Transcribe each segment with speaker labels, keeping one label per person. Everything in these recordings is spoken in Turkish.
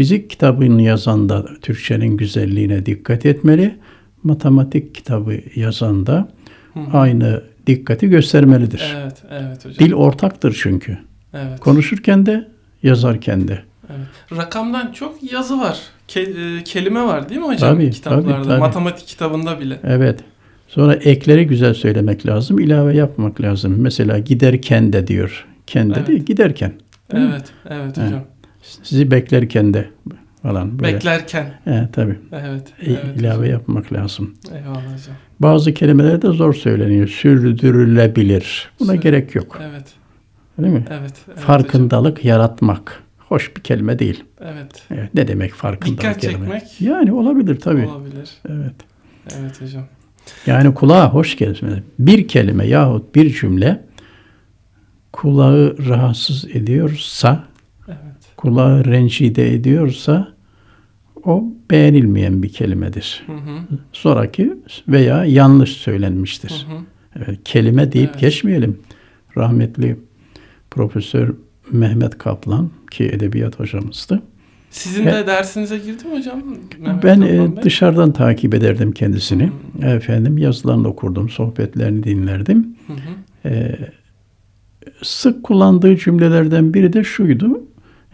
Speaker 1: Fizik kitabını yazan da Türkçenin güzelliğine dikkat etmeli. Matematik kitabı yazan da aynı dikkati göstermelidir.
Speaker 2: Evet, evet hocam.
Speaker 1: Dil ortaktır çünkü.
Speaker 2: evet.
Speaker 1: Konuşurken de yazarken de.
Speaker 2: evet. Rakamdan çok yazı var. Ke- e, kelime var değil mi hocam
Speaker 1: Tabii,
Speaker 2: kitaplarda?
Speaker 1: tabii, tabii.
Speaker 2: Matematik kitabında bile.
Speaker 1: Evet. Sonra ekleri güzel söylemek lazım. ilave yapmak lazım. Mesela giderken de diyor. Kendi
Speaker 2: Evet.
Speaker 1: değil giderken. Değil mi?
Speaker 2: Evet, evet
Speaker 1: Evet.
Speaker 2: Hocam.
Speaker 1: Sizi beklerken de falan böyle.
Speaker 2: Beklerken.
Speaker 1: Evet, tabii.
Speaker 2: Evet,
Speaker 1: İ-
Speaker 2: evet
Speaker 1: ilave
Speaker 2: hocam.
Speaker 1: yapmak lazım.
Speaker 2: Eyvallah hocam.
Speaker 1: Bazı kelimeler de zor söyleniyor. Sürdürülebilir. Buna
Speaker 2: Sür-
Speaker 1: gerek yok.
Speaker 2: Evet,
Speaker 1: Değil mi?
Speaker 2: evet. evet
Speaker 1: Farkındalık yaratmak. Hoş bir kelime değil.
Speaker 2: hocam. Evet.
Speaker 1: Evet, ne demek farkındalık
Speaker 2: Dikkat
Speaker 1: yaratmak?
Speaker 2: çekmek.
Speaker 1: Yani olabilir tabii.
Speaker 2: Olabilir.
Speaker 1: Evet.
Speaker 2: Evet hocam.
Speaker 1: Yani kulağa hoş gelmesi. Bir kelime yahut bir cümle kulağı rahatsız ediyorsa. Kulağı rencide ediyorsa o beğenilmeyen bir kelimedir.
Speaker 2: Hı hı.
Speaker 1: Sonraki veya yanlış söylenmiştir.
Speaker 2: Hı hı.
Speaker 1: Evet, kelime deyip
Speaker 2: Evet.
Speaker 1: geçmeyelim. Rahmetli Profesör Mehmet Kaplan ki edebiyat hocamızdı.
Speaker 2: Sizin
Speaker 1: He-
Speaker 2: de dersinize girdi mi hocam? Mehmet
Speaker 1: ben e, dışarıdan takip ederdim kendisini.
Speaker 2: Hı.
Speaker 1: Efendim yazılarını okurdum, sohbetlerini dinlerdim.
Speaker 2: Hı hı.
Speaker 1: Ee, sık kullandığı cümlelerden biri de şuydu.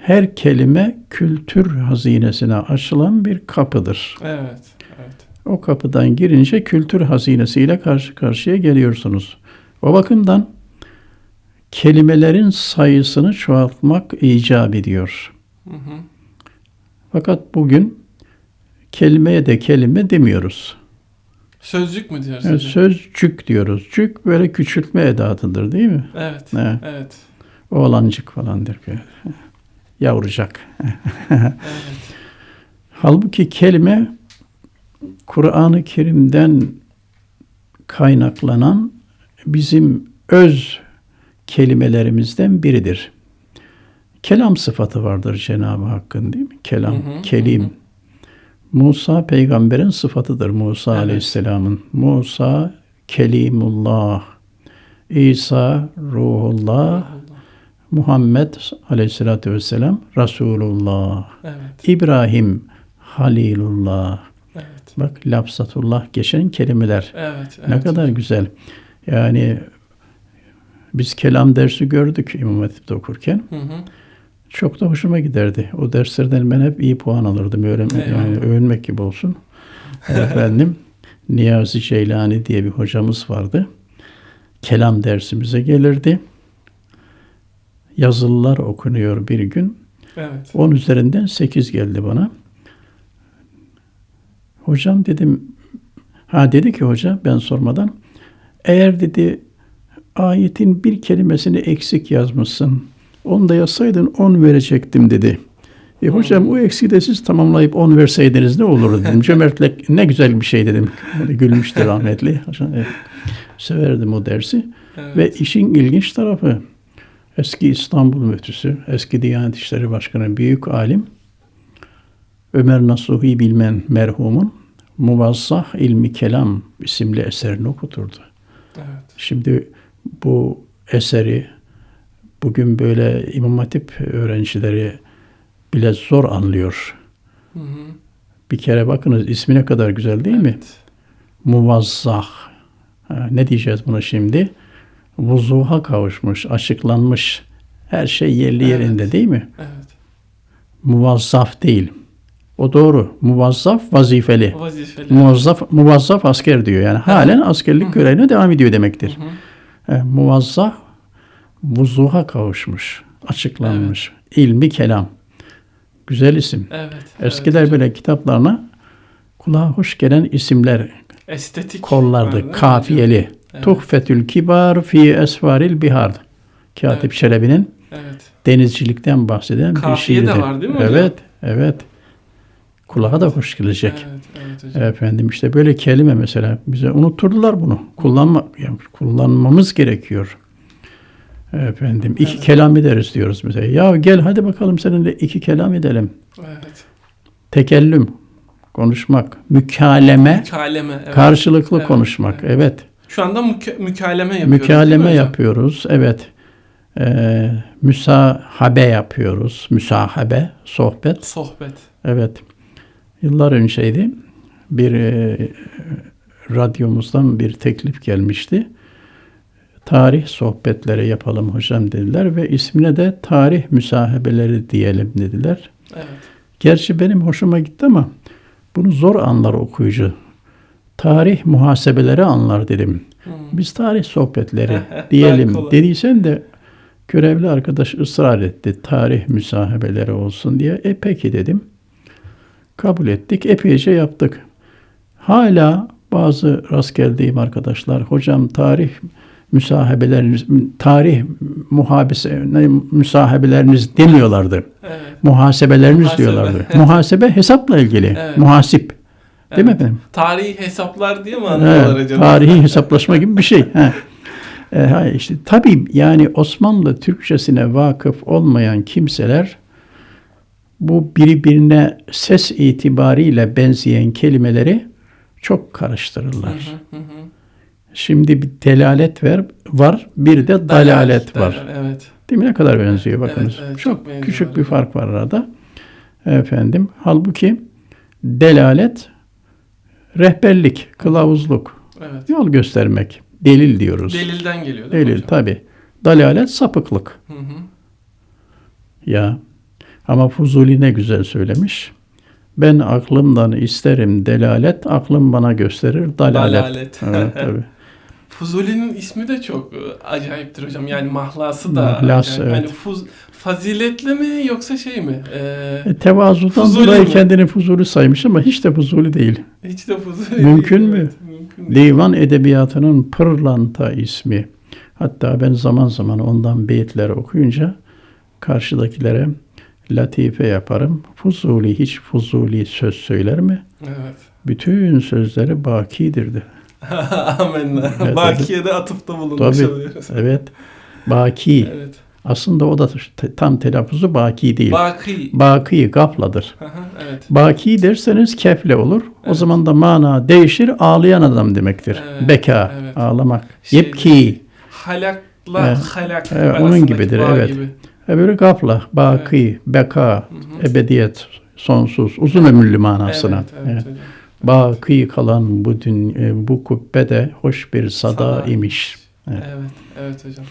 Speaker 1: Her kelime kültür hazinesine açılan bir kapıdır.
Speaker 2: Evet. Evet.
Speaker 1: O kapıdan girince kültür hazinesiyle karşı karşıya geliyorsunuz. O bakımdan kelimelerin sayısını çoğaltmak icap ediyor.
Speaker 2: Hı hı.
Speaker 1: Fakat bugün kelimeye de kelime demiyoruz.
Speaker 2: Sözcük mü diyoruz
Speaker 1: Yani sözcük diyoruz. Cük böyle küçültme edatıdır değil mi?
Speaker 2: Evet.
Speaker 1: Evet.
Speaker 2: Evet.
Speaker 1: Oğlancık falandır. böyle. Yavrucak.
Speaker 2: Evet.
Speaker 1: Halbuki kelime Kur'an-ı Kerim'den kaynaklanan bizim öz kelimelerimizden biridir. Kelam sıfatı vardır Cenab-ı Hakk'ın değil mi? Kelam,
Speaker 2: Hı hı,
Speaker 1: kelim.
Speaker 2: hı.
Speaker 1: Musa peygamberin sıfatıdır Musa
Speaker 2: Evet.
Speaker 1: aleyhisselamın. Musa kelimullah. İsa ruhullah. Muhammed aleyhissalatü vesselam Resulullah.
Speaker 2: Evet.
Speaker 1: İbrahim Halilullah.
Speaker 2: Evet.
Speaker 1: Bak lafzatullah geçen kelimeler.
Speaker 2: Evet.
Speaker 1: Ne
Speaker 2: evet.
Speaker 1: kadar güzel. Yani biz kelam dersi gördük İmam Hatip'te okurken.
Speaker 2: Hı hı.
Speaker 1: Çok da hoşuma giderdi. O derslerden ben hep iyi puan alırdım. Öğren,
Speaker 2: Eyvallah.
Speaker 1: yani övünmek gibi olsun. Efendim Niyazi Ceylani diye bir hocamız vardı. Kelam dersimize gelirdi. Yazılılar okunuyor bir gün.
Speaker 2: Evet.
Speaker 1: 10 üzerinden 8 geldi bana. Hocam dedim, ha dedi ki hoca ben sormadan, eğer dedi ayetin bir kelimesini eksik yazmışsın, onu da yazsaydın 10 verecektim dedi. E hocam o eksiği de siz tamamlayıp 10 verseydiniz ne olur dedim. Cömertlik ne güzel bir şey dedim. Gülmüştü rahmetli. Severdim o dersi.
Speaker 2: Evet.
Speaker 1: Ve işin ilginç tarafı eski İstanbul Müftüsü, eski Diyanet İşleri Başkanı, büyük alim Ömer Nasuhi Bilmen merhumun Muvazzah İlmi Kelam isimli eserini okuturdu.
Speaker 2: Evet.
Speaker 1: Şimdi bu eseri bugün böyle İmam Hatip öğrencileri bile zor anlıyor.
Speaker 2: Hı hı.
Speaker 1: Bir kere bakınız ismi ne kadar güzel değil mi?
Speaker 2: Evet.
Speaker 1: muvazzah. Ha, ne diyeceğiz buna şimdi? Vuzuha kavuşmuş, açıklanmış. Her şey yerli
Speaker 2: Evet.
Speaker 1: yerinde değil mi?
Speaker 2: Evet.
Speaker 1: Muvazzaf değil. O doğru. Muvazzaf vazifeli.
Speaker 2: Vazifeli.
Speaker 1: Muvazzaf, muvazzaf asker diyor. Yani halen askerlik görevine devam ediyor demektir.
Speaker 2: Hı hı.
Speaker 1: E, muvazzaf vuzuha kavuşmuş, açıklanmış. İlmi kelam. Güzel isim.
Speaker 2: Evet.
Speaker 1: Eskiler
Speaker 2: evet
Speaker 1: böyle kitaplarına kulağa hoş gelen isimler
Speaker 2: estetik
Speaker 1: kollardı.
Speaker 2: mi
Speaker 1: Kafiyeli.
Speaker 2: Evet.
Speaker 1: Tuhfetül kibar fi esvaril bihar. Katip
Speaker 2: Evet.
Speaker 1: Çelebi'nin
Speaker 2: hocam? Evet.
Speaker 1: denizcilikten bahseden bir
Speaker 2: Kafiye de
Speaker 1: şiiridir.
Speaker 2: var değil mi hocam?
Speaker 1: Evet, evet. Kulağa da hoş gelecek.
Speaker 2: Evet. Evet hocam.
Speaker 1: Efendim işte böyle kelime mesela bize unutturdular bunu. Kullanma, yani kullanmamız gerekiyor. Efendim iki
Speaker 2: Evet.
Speaker 1: kelam ederiz diyoruz mesela. Ya gel hadi bakalım seninle iki kelam edelim.
Speaker 2: Evet.
Speaker 1: Tekellüm, konuşmak, mükaleme,
Speaker 2: Mükaleme. Evet.
Speaker 1: karşılıklı
Speaker 2: Evet,
Speaker 1: konuşmak.
Speaker 2: evet.
Speaker 1: Evet.
Speaker 2: Şu anda müke- mükaleme yapıyoruz.
Speaker 1: Mükaleme yapıyoruz. Evet. Ee, müsahabe yapıyoruz. Müsahabe, sohbet.
Speaker 2: Sohbet.
Speaker 1: Evet. Yıllar önceydi. Bir e, radyomuzdan bir teklif gelmişti. Tarih sohbetleri yapalım hocam dediler ve ismine de tarih müsahabeleri diyelim dediler.
Speaker 2: Evet.
Speaker 1: Gerçi benim hoşuma gitti ama bunu zor anlar okuyucu. Tarih muhasebeleri anlar dedim.
Speaker 2: Hmm.
Speaker 1: Biz tarih sohbetleri diyelim dediysen de görevli arkadaş ısrar etti. Tarih müsahabeleri olsun diye. E peki dedim. Kabul ettik. Epeyce yaptık. Hala bazı rast geldiğim arkadaşlar hocam tarih müsahabeleriniz, tarih muhabese, ne, müsahabeleriniz demiyorlardı.
Speaker 2: Evet.
Speaker 1: Muhasebeleriniz
Speaker 2: Muhasebe.
Speaker 1: diyorlardı. Muhasebe hesapla ilgili.
Speaker 2: Evet.
Speaker 1: Muhasip. Değil mi
Speaker 2: Evet.
Speaker 1: efendim?
Speaker 2: Tarihi hesaplar diye mi anlıyorlar
Speaker 1: Evet,
Speaker 2: acaba?
Speaker 1: tarihi hesaplaşma gibi bir şey. He. E, ha, işte, tabii yani Osmanlı Türkçesine vakıf olmayan kimseler bu birbirine ses itibariyle benzeyen kelimeleri çok karıştırırlar.
Speaker 2: Hı hı hı.
Speaker 1: Şimdi bir delalet ver, var, bir de dalalet var.
Speaker 2: Dalalet, Evet.
Speaker 1: Değil mi? Ne kadar benziyor bakınız.
Speaker 2: Evet, evet,
Speaker 1: çok
Speaker 2: çok
Speaker 1: küçük bir fark var arada. Efendim, halbuki delalet rehberlik, kılavuzluk,
Speaker 2: Evet.
Speaker 1: yol göstermek, delil diyoruz.
Speaker 2: Delilden geliyor değil
Speaker 1: delil tabi. Dalalet sapıklık.
Speaker 2: Hı hı.
Speaker 1: Ya ama Fuzuli ne güzel söylemiş. Ben aklımdan isterim delalet, aklım bana gösterir dalalet.
Speaker 2: Dalalet.
Speaker 1: Evet, tabii.
Speaker 2: Fuzuli'nin ismi de çok e, acayiptir hocam. Yani mahlası da
Speaker 1: Mahlas,
Speaker 2: acayip.
Speaker 1: evet.
Speaker 2: Hani fuz, faziletli mi yoksa şey mi? Ee,
Speaker 1: E, tevazudan
Speaker 2: Fuzuli
Speaker 1: dolayı
Speaker 2: mi?
Speaker 1: kendini Fuzuli saymış ama hiç de Fuzuli değil.
Speaker 2: hiç de Fuzuli
Speaker 1: Mümkün
Speaker 2: değil,
Speaker 1: mü?
Speaker 2: evet, mümkün değil.
Speaker 1: Divan edebiyatının pırlanta ismi. Hatta ben zaman zaman ondan beyitler okuyunca karşıdakilere latife yaparım. Fuzuli hiç fuzuli söz söyler mi?
Speaker 2: Evet.
Speaker 1: Bütün sözleri bakidir de.
Speaker 2: Amenna.
Speaker 1: Evet,
Speaker 2: Bakiye de atıfta bulunmuş
Speaker 1: Tabii.
Speaker 2: oluyoruz.
Speaker 1: Evet. Baki.
Speaker 2: Evet.
Speaker 1: Aslında o da tam telaffuzu baki değil.
Speaker 2: Baki.
Speaker 1: Baki
Speaker 2: hı, evet.
Speaker 1: Baki derseniz kefle olur. O
Speaker 2: Evet.
Speaker 1: zaman da mana değişir. Ağlayan adam demektir.
Speaker 2: Evet,
Speaker 1: Beka,
Speaker 2: evet.
Speaker 1: ağlamak.
Speaker 2: Şey-
Speaker 1: Yepki.
Speaker 2: Halakla
Speaker 1: Evet.
Speaker 2: halak.
Speaker 1: Evet, onun gibidir, evet.
Speaker 2: gibi.
Speaker 1: Öbürü gafla, baki, beka,
Speaker 2: Hı hı.
Speaker 1: ebediyet, sonsuz, uzun ömürlü manasına.
Speaker 2: Evet, evet,
Speaker 1: Evet.
Speaker 2: hocam.
Speaker 1: Baki kalan bu dün, bu kubbede hoş bir sada,
Speaker 2: Sada.
Speaker 1: imiş. Evet.
Speaker 2: Evet, evet hocam.